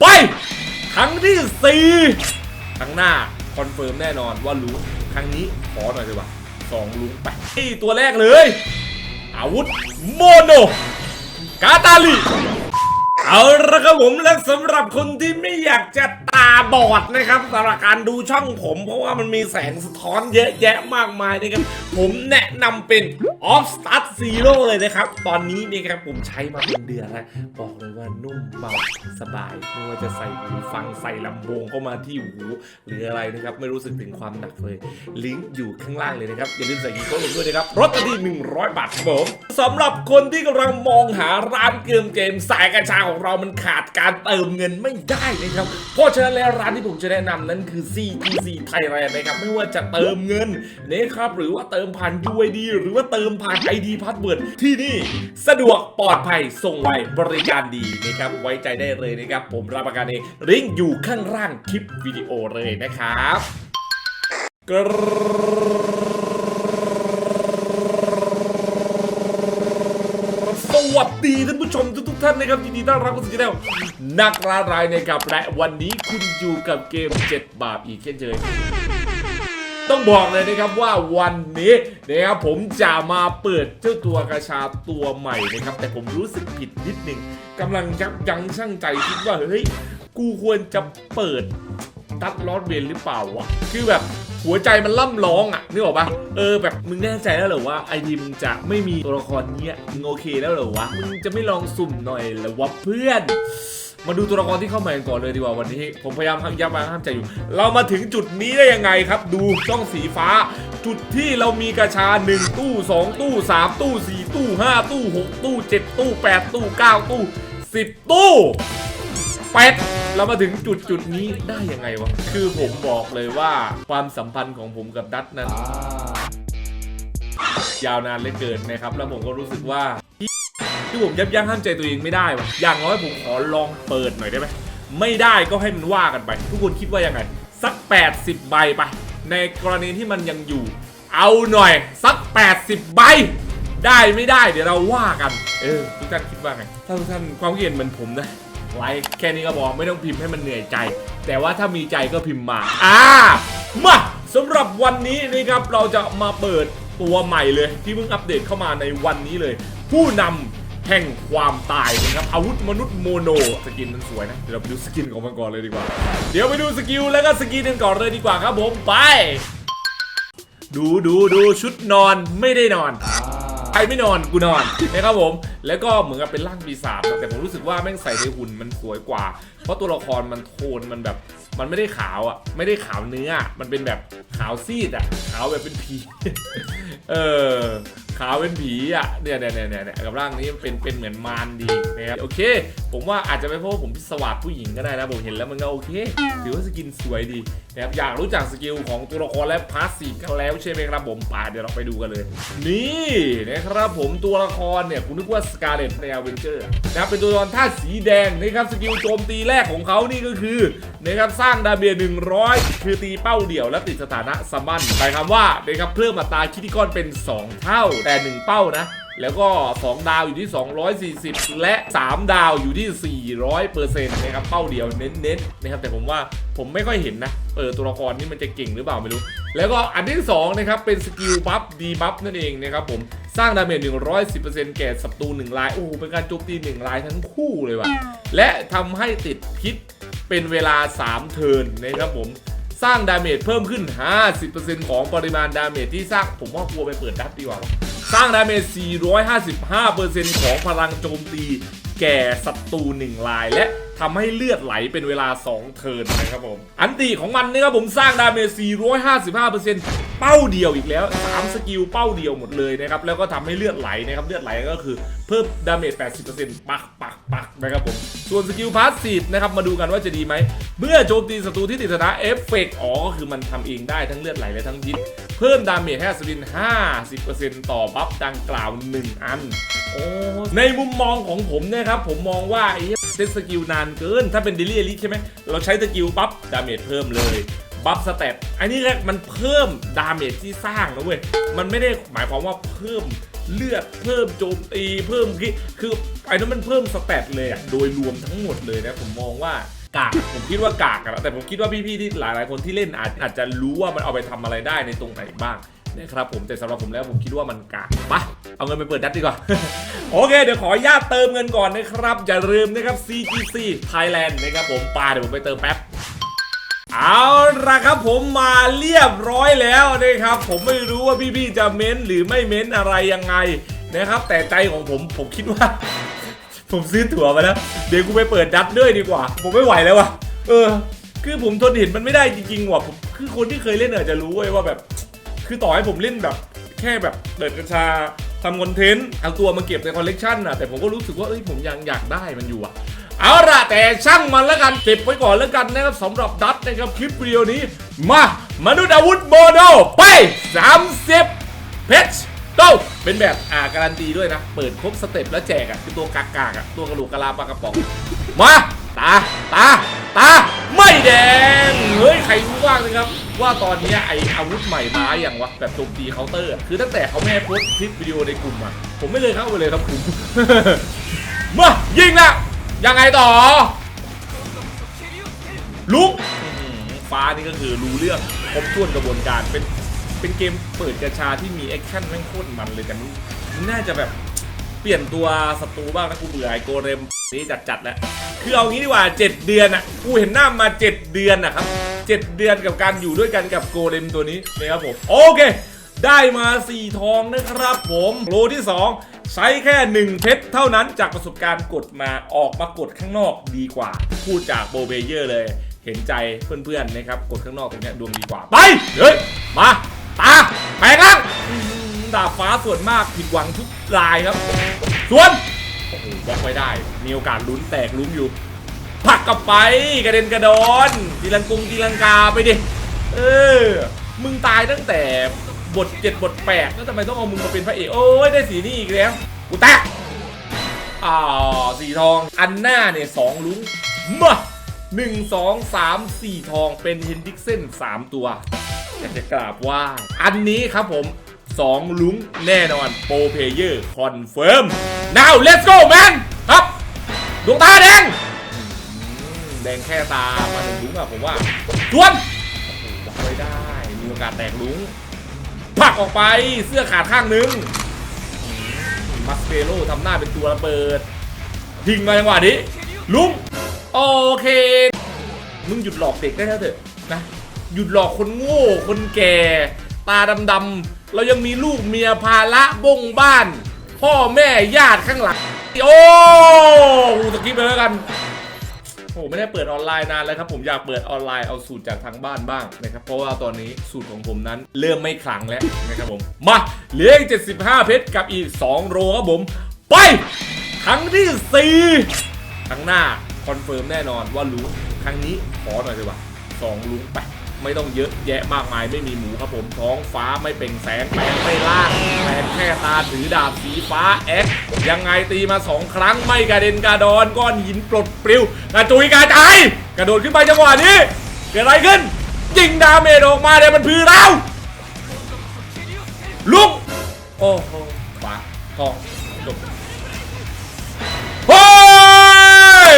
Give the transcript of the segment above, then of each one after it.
ไป ครั้งที่สี่ครั้งหน้าคอนเฟิร์มแน่นอนว่ารู้ครั้งนี้ขอหน่อยดีกว่าสองลุงไปที่ตัวแรกเลย อาวุธโมโน กาตาลีเอาละครับผมและสำหรับคนที่ไม่อยากจะตาบอดนะครับสำหรับการดูช่องผม เพราะว่ามันมีแสงสะท้อนเยอะแยะมากมายนะครับผมแนะนำเป็น Off Start Zero เลยนะครับ ตอนนี้นี่ครับผมใช้มาเป็นเดือนแล้วบอกเลยว่านุ่มเบาสบายไม่ว่าจะใส่หูฟังใส่ลำโพงเข้ามาที่หูหรืออะไรนะครับ ไม่รู้สึกถึงความหนักเลย ลิงก์อยู่ข้างล่างเลยนะครับ อย่าลืมใส่กีโก้ลงด้วยนะครับรถที่ 100 บาทครับผมสำหรับคนที่กำลังมองหาร้านเกมเกมสายกัญชาของเรามันขาดการเติมเงินไม่ได้นะครับเพราะฉะนั้นแล้วร้านที่ผมจะแนะนำนั้นคือ CTC Thailand นะครับ ไม่ว่าจะเติมเงินนะครับ หรือว่าเติมผ่าน UID หรือว่าเติมผ่าน ID Password ที่นี่สะดวกปลอดภัยส่งไวบริการดีนะครับ ไว้ใจได้เลยนะครับ ผมรับประกันเองลิงก์อยู่ข้างล่างคลิปวิดีโอเลยนะครับกรส วัสดีท่านผู้ชมทุกๆท่านนะครับยินดีต้อนรับเข้าสู่ช่องนักล่ารายนะครับและวันนี้คุณอยู่กับเกม 7 บาปอีกเช่นเคยต้องบอกเลยนะครับว่าวันนี้นะครับผมจะมาเปิดเจ้าตัวกระชาตัวใหม่นะครับ แต่ผมรู้สึกผิดนิดหนึ่งกำลังยับยั้งชั่งใจคิดว่าเฮ้ยกูควรจะเปิด ตัดลอดเวนหรือเปล่าวะคือแบบหัวใจมันล่ำร้องอะนึกออกปะเออแบบมึงแน่ใจแล้วเหรอว่าไอดีมงจะไม่มีตัวละครเนี้ยมึงโอเคแล้วเหรอวะมึงจะไม่ลองสุ่มหน่อยเหรอวะเพื่อน มาดูตัวละครที่เข้ามาก่อนเลยดีกว่าวันนี้ ผมพยายามห้ามยับมาห้ามใจอยู่ เรามาถึงจุดนี้ได้ยังไงครับ ดูช่องสีฟ้า จุดที่เรามีกระชา 1 ตู้ 2 ตู้ 3 ตู้ 4 ตู้ 5 ตู้ 6 ตู้ 7 ตู้ 8 ตู้ 9 ตู้ 10 ตู้ เป็ดเรามาถึงจุดจุดนี้ได้ยังไงวะ คือผมบอกเลยว่าความสัมพันธ์ของผมกับดัตนั้น ยาวนานเหลือเกินนะครับ แล้วผมก็รู้สึกว่าที่ผมยับยั้งห้ามใจตัวเองไม่ได้วะอย่างน้อยผมขอลองเปิดหน่อยได้ไหมไม่ได้ก็ให้มันว่ากันไป ทุกคนคิดว่ายังไง สัก 80 ใบไป ในกรณีที่มันยังอยู่ เอาหน่อย สัก 80 ใบ ได้ไม่ได้เดี๋ยวเราว่ากัน เออทุกท่านคิดว่าไงถ้าทุกท่านความคิดเห็นเหมือนผมนะ ไลค์แค่นี้ก็บอกไม่ต้องพิมพ์ให้มันเหนื่อยใจ แต่ว่าถ้ามีใจก็พิมพ์มา อ่ามาสำหรับวันนี้นะครับเราจะมาเปิดตัวใหม่เลย ที่เพิ่งอัปเดตเข้ามาในวันนี้เลย ผู้นำแห่งความตายนะครับอาวุธมนุษย์โมโนสกินมันสวยนะเดี๋ยวเราไปดูสกินของมันก่อนเลยดีกว่า เดี๋ยวไปดูสกิลแล้วก็สกินกันก่อนเลยดีกว่าครับผมไป ดูดูดูชุดนอนไม่ได้นอน รไม่นอนกูนอนนะครับผม แล้วก็เหมือนกับเป็นร่างปีศาจนะแต่ผมรู้สึกว่าแม่งใส่ในหุ่นมันสวยกว่า เพราะตัวละครมันโทนมันแบบ มันไม่ได้ขาวอะ ไม่ได้ขาวเนื้ออะมันเป็นแบบขาวซีดอะ ขาวแบบเป็นผี เออ ขาวเป็นผีอะเนี่ยเนี่ยเนี่ยเนี่ยกับร่างนี้มันเป็นเป็นเหมือนมารดีนะครับโอเค ผมว่าอาจจะไม่เพราะผมพิศวาสผู้หญิงก็ได้นะผมเห็นแล้วมันก็โอเคถือว่าสกินสวยดีนะครับอยากรู้จักสกิลของตัวละครและพาสซีฟกันแล้วใช่ไหมครับผมป่าเดี๋ยวเราไปดูกันเลย นี่นะครับผมตัวละครเนี่ยคุณนึกว่าสกาเลตในอเวนเจอร์นะครับเป็นตัวละครท่าสีแดงนะครับสกิลโจมตีแรกของเขานี่ก็คือนะครับสร้างดาเมจ100 คือตีเป้าเดี่ยวและติดสถานะซัมบันหมายความว่านะครับเพิ่มอัตราคิติคอนเป็น 2 เท่า1 เป้านะ แล้วก็ 2 ดาวอยู่ที่ 240 และ 3 ดาวอยู่ที่ 400เปอร์เซ็นต์นะครับเป้าเดียวเน้นๆนะครับแต่ผมว่าผมไม่ค่อยเห็นนะเออตัวละครนี่มันจะเก่งหรือเปล่าไม่รู้ แล้วก็อันที่2นะครับเป็นสกิลบัฟดีบัฟนั่นเองนะครับผมสร้างดาเมจ110%แก่ศัตรู1รายโอ้โหเป็นการโจมตี1รายทั้งคู่เลยว่ะและทำให้ติดพิษเป็นเวลา 3 เทิร์นนะครับผมสร้างดาเมจเพิ่มขึ้น 50%ของปริมาณดาเมจที่สร้าง ผมว่ากลัวไปเปิดดับดีกว่า สร้างดาเมจ 455%ของพลังโจมตีแก่ศัตรู1รายและทำให้เลือดไหลเป็นเวลา 2 เทิร์นนะครับผม อันตีของมันนะครับผมสร้างดาเมจ 455%เป้าเดียวอีกแล้ว 3 สกิลเป้าเดียวหมดเลยนะครับ แล้วก็ทำให้เลือดไหลนะครับ เลือดไหลก็คือเพิ่มดาเมจ 80%ปักปักปักนะครับผม ส่วนสกิลพาสซีฟนะครับ มาดูกันว่าจะดีไหม เมื่อโจมตีศัตรูที่ติดสถานะเอฟเฟกต์อ๋อ ก็คือมันทำเองได้ทั้งเลือดไหลและทั้งพิษ เพิ่มดาเมจให้อัศวิน 50%ต่อบัฟดังกล่าว 1 อันโอ้ในมุมมองของผมเนะครับ ผมมองว่าไอ้เหี้ยเซตสกิลนานเกิน ถ้าเป็นเดลี่ลิใช่ไหม เราใช้สกิลปั๊บดาเมจเพิ่มเลยบัฟสเตตอันนี้แรกมันเพิ่มดาเมจที่สร้างนะเว้ย มันไม่ได้หมายความว่าเพิ่มเลือดเพิ่มโจมตีเพิ่มคิคือไอ้นั้นมันเพิ่มสเตตเลยอะโดยรวมทั้งหมดเลยนะผมมองว่า กาก ผมคิดว่ากากนะแต่ผมคิดว่าพี่ๆที่หลายๆคนที่เล่นอาจอาจจะรู้ว่ามันเอาไปทำอะไรได้ในตรงไหนบ้างนะครับผมแต่สำหรับผมแล้วผมคิดว่ามันกากปะเอาเงินไปเปิดดัดดีกว่า โอเค เดี๋ยวขออนุญาตเติมเงินก่อนนะครับ อย่าลืมนะครับ CGC Thailand นะครับผมปาเดี๋ยวผมไปเติมแป๊บเอาละครับผมมาเรียบร้อยแล้วนะครับ ผมไม่รู้ว่าพี่ๆจะเม้นหรือไม่เม้นอะไรยังไงนะครับ แต่ใจของผมผมคิดว่า ผมซื้อตั๋วมาแล้ว เดี๋ยวกูไปเปิดดัดด้วยดีกว่า ผมไม่ไหวแล้วว่ะ เออ คือผมทนเห็นมันไม่ได้จริงๆว่ะผมคือคนที่เคยเล่นอาจจะรู้เว้ยว่าแบบ คือต่อให้ผมเล่นแบบ แค่แบบเปิดกัญชาทำคอนเทนต์เอาตัวมาเก็บในคอลเลกชันอะแต่ผมก็รู้สึกว่าเอ้ยผมยังอยากได้มันอยู่อะเอาละแต่ช่างมันแล้วกันเก็บไว้ก่อนแล้วกันนะครับสำหรับดัตนะครับคลิปวิดีโอนี้ มา มนุษย์อาวุธโมโนไป 30 เพชร โตเป็นแบบอ่าการันตีด้วยนะ เปิดครบสเต็ปแล้วแจกอะคือตัวกากากๆอะตัวกระโหลกกะลาปลากระป๋อง มา ตา ตา ตา ไม่แดง เฮ้ย ใครรู้บ้างนะครับ ว่าตอนนี้ไออาวุธใหม่มาอย่างวะ แบบโจมตีเคาน์เตอร์ คือตั้งแต่เขาแม่โพสคลิปวิดีโอในกลุ่มอะผมไม่เลยเข้าไปเลยครับคุณมายิงละยังไงต่อ ลุกฟ้านี่ก็คือรู้เรื่องครบถ้วนกระบวนการเป็น เป็นเกมเปิดกระชาที่มีแอคชั่นแม่งโคตรมันเลยแต่มันน่าจะแบบเปลี่ยนตัวศัตรูบ้างนะกูเบื่อไอโกเรมนี่จัดๆแล้วคือเอางี้ดีกว่า 7 เดือนอะกูเห็นหน้ามา 7 เดือนนะครับ 7 เดือนกับการอยู่ด้วยกันกับโกเรมตัวนี้นะครับผมโอเค ได้มา 4 ทองนะครับผมโลที่ 2 ใช้แค่ 1 เพชรเท่านั้นจากประสบการณ์กดมาออกมากดข้างนอกดีกว่า พูดจากโบเบเยอร์เลย เห็นใจเพื่อนๆนะครับ กดข้างนอกตรงเนี้ยดวงดีกว่าไปเฮ้ยมา แปลงร่างดาบฟ้าส่วนมากผิดหวังทุกรายครับ ส่วนโอ้โหบล็อกไว้ได้ มีโอกาสลุ้นแตกลุ้นอยู่ผักกลับไปกระเด็นกระดอนตีลังกุงตีลังกาไปดิ เออ มึงตายตั้งแต่บทเจ็ดบทแปดแล้วทำไมต้องเอามึงมาเป็นพระเอกโอ้ยได้สีนี้อีกแล้วกูแตกอ่าสีทองอันหน้าเนี่ยสองลุ้งมาหนึ่งสองสามสี่ทองเป็นเฮนดิกเซนสามตัว อยากจะกราบว่า อันนี้ครับผมสองลุ้งแน่นอนโปรเพเยอร์คอนเฟิร์ม now let's go man ครับดวงตาแดงแดงแค่ตามาหนึ่งลุ้งอะผมว่าทวนไม่ได้ มีโอกาสแตกลุ้งผลักออกไปเสื้อขาดข้างหนึงมัสเปโลทำหน้าเป็นตัวระเบิดทิ้งมาจังหวะนี้ลุงโอเค มึงหยุดหลอกเด็กได้แล้วเถอะนะ หยุดหลอกคนโง่ คนแก่ ตาดำๆเรายังมีลูกเมียภาระบงบ้าน พ่อแม่ญาติข้างหลัง โอ้กูสกิปไปแล้วกันโอ้ไม่ได้เปิดออนไลน์นานแล้วครับ ผมอยากเปิดออนไลน์เอาสูตรจากทางบ้านบ้างนะครับ เพราะว่าตอนนี้สูตรของผมนั้นเริ่มไม่ขลังแล้วนะครับผม มาเหลืออีก75 เพชรกับอีก 2 โรครับผม ไป ครั้งที่ 4 ครั้งหน้าคอนเฟิร์มแน่นอนว่ารู้ครั้งนี้ขอหน่อยเลยว่ะสองลุงไป ไม่ต้องเยอะแยะมากมายไม่มีหมูครับผมท้องฟ้าไม่เป็นแสงแปลงไม่ล่างแปลงแค่ตาถือดาบสีฟ้าแอ็กยังไงตีมาสองครั้งไม่กระเด็นกระดอนก้อนหินปลดปลิวกระจุยกระจายกระโดดขึ้นไปจังหวะนี้ เกิดอะไรขึ้น ยิงดาเมจออกมาเดี๋ยวมันพือเราลุกโอ้โหฟ้าทองจบเฮ้ย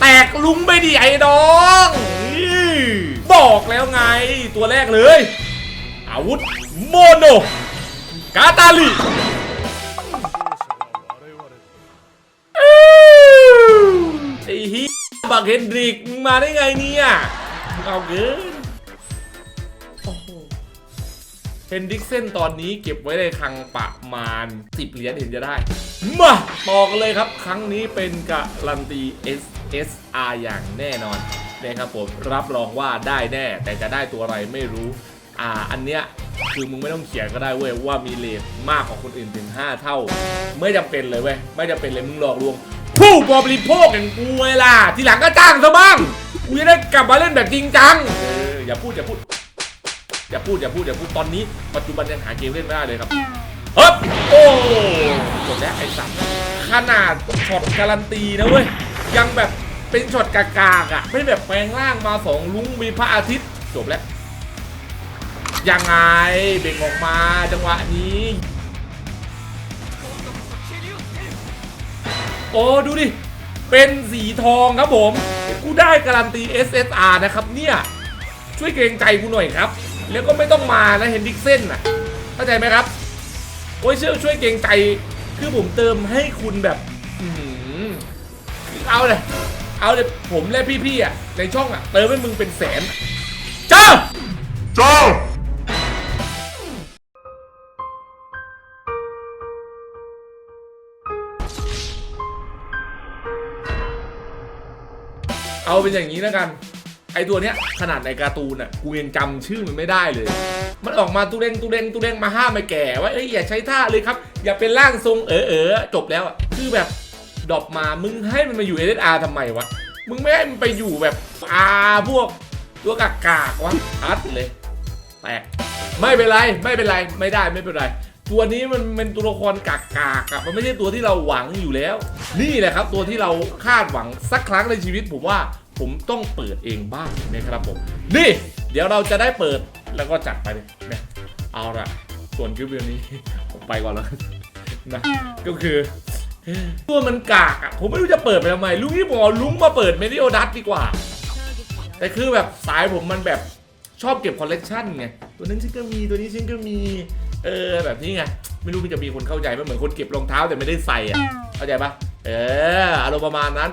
แตกลุงไปดิไอ้น้อง บอกแล้วไงตัวแรกเลย อาวุธโมโน กาตาลิไอ้ฮีบักเฮนดริกมาได้ไงเนี่ยเอาเกินเฮนดริกเซนตอนนี้เก็บไว้ในคลังประมาณ 10 เหรียญเห็นจะได้ มาต่อกันเลยครับ ครั้งนี้เป็นการันตี SSR อย่างแน่นอน นะครับผมรับรองว่าได้แน่ แต่จะได้ตัวอะไรไม่รู้อ่าอันเนี้ยคือมึงไม่ต้องเขียนก็ได้เว้ยว่ามีเลทมากกว่าคนอื่นถึง 5 เท่า ไม่จำเป็นเลยเว้ยไม่จำเป็นเลยมึงหลอกลวง ผู้บริโภคอย่างกูเวล่ะทีหลังก็จ้างซะบ้างกูจะได้กลับมาเล่นแบบจริงจังเอออย่าพูดอย่าพูดอย่าพูดอย่าพูดอย่าพูดตอนนี้ปัจจุบันยังหาเกมเล่นไม่ได้เลยครับเฮ้ยโอ้จบแล้วไอ้สัตว์ขนาดช็อตการันตีนะเว้ยยังแบบ เป็นช็อตกากากๆอะ ไม่แบบแปลงร่างมาสองลุงมีพระอาทิตย์จบแล้ว ยังไงเบ่งออกมาจังหวะนี้ โอ้ดูดิ เป็นสีทองครับผม กูได้การันตี SSR นะครับเนี่ย ช่วยเกรงใจกูหน่อยครับ แล้วก็ไม่ต้องมานะเฮนดิกเซนน่ะ เข้าใจไหมครับ โอ้ยเชื่อช่วยเกรงใจ คือผมเติมให้คุณแบบ อื้อหือเอาเลย เอาเลยผมและพี่ๆอะในช่องอะเติมให้มึงเป็นแสนเจ้าเจ้าเอาเป็นอย่างนี้แล้วกัน ไอตัวเนี้ยขนาดในการ์ตูนอะกูยังจำชื่อมันไม่ได้เลย มันออกมาตุเรงตุเรงตุเรงมาห้ามไอ้แก่ว่าเอ้ยอย่าใช้ท่าเลยครับ อย่าเป็นร่างทรงเออเออจบแล้วอะคือแบบ ดรอปมา มึงให้มันมาอยู่ SSR ทำไมวะ มึงไม่ให้มันไปอยู่แบบอาพวกตัวกากากวะอัดเลยแตกไม่เป็นไร ไม่เป็นไร ไม่ได้ไม่เป็นไร ตัวนี้มันเป็นตัวละครกากกากอะมันไม่ใช่ตัวที่เราหวังอยู่แล้ว นี่แหละครับ ตัวที่เราคาดหวังสักครั้งในชีวิตผมว่าผมต้องเปิดเองบ้างนะครับผม นี่ เดี๋ยวเราจะได้เปิดแล้วก็จัดไปเลยนี่ยเอาละส่วนคลิปวิดีโอนี้ผมไปก่อนแล้วนะ ก็คือ ตัวมันกากอะ ผมไม่รู้จะเปิดไปทำไมลุงที่บอกลุงมาเปิดเมดิโอดัตดีกว่า แต่คือแบบสายผมมันแบบชอบเก็บคอลเลกชันไง ตัวนั้นฉันก็มีตัวนี้ฉันก็มี เออแบบนี้ไง ไม่รู้มันจะมีคนเข้าใจไหมเหมือนคนเก็บรองเท้าแต่ไม่ได้ใส่อะ เข้าใจปะเอออารมณ์ประมาณนั้น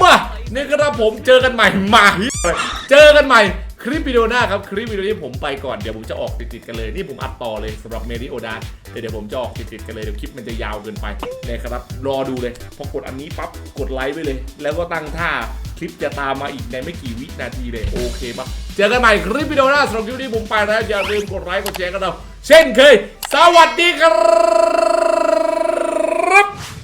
มาเนี่ยครับผมเจอกันใหม่มาเจอกันใหม่ คลิปวิดีโอหน้าครับ คลิปวิดีโอนี้ผมไปก่อน เดี๋ยวผมจะออกติดๆกันเลย นี่ผมอัดต่อเลยสำหรับเมดิโอดาเดี๋ยวผมจะออกติดๆกันเลย เดี๋ยวคลิปมันจะยาวเกินไปนะครับ รอดูเลย พอกดอันนี้ปั๊บ กดไลค์ไปเลย แล้วก็ตั้งท่าคลิปจะตามมาอีกในไม่กี่วินาทีเลย โอเคปะเจอกันใหม่คลิปวิดีโอหน้าสำหรับคลิปนี้ผมไปแล้วอย่าลืมกดไลค์กดแชร์กันเราเช่นเคย สวัสดีครับ